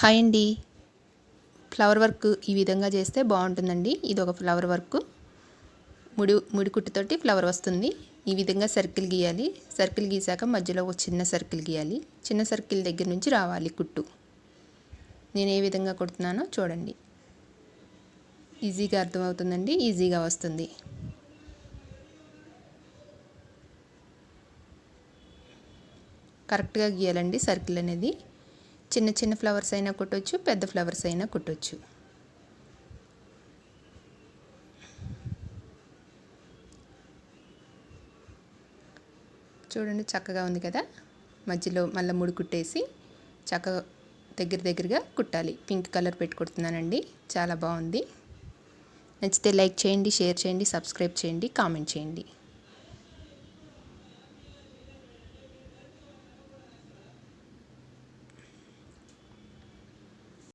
Hi అండి. Flower work ఈ విధంగా చేస్తే బాగుంటుందండి. ఇది ఒక ఫ్లవర్ వర్క్. ముడి ముడి కుట్టుతోటి ఫ్లవర్ వస్తుంది. ఈ విధంగా సర్కిల్ గీయాలి. సర్కిల్ గీసాక మధ్యలో ఒక చిన్న సర్కిల్ గీయాలి. చిన్న సర్కిల్ దగ్గర నుంచి రావాలి కుట్టు. నేను ఏ విధంగా కుడుతున్నానో చూడండి. ఈజీగా అర్థమవుతుందండి. ఈజీగా వస్తుంది. కరెక్ట్గా గీయాలండి సర్కిల్ అనేది. చిన్న చిన్న ఫ్లవర్స్ అయినా కుట్టవచ్చు పెద్ద ఫ్లవర్స్ అయినా కుట్టవచ్చు చూడండి చక్కగా ఉంది కదా? మధ్యలో మళ్ళీ ముడి కుట్టేసి చక్కగా దగ్గర దగ్గరగా కుట్టాలి. పింక్ కలర్ పెట్టుకుడుతున్నానండి చాలా బాగుంది. నచ్చితే లైక్ చేయండి షేర్ చేయండి సబ్స్క్రైబ్ చేయండి కామెంట్ చేయండి.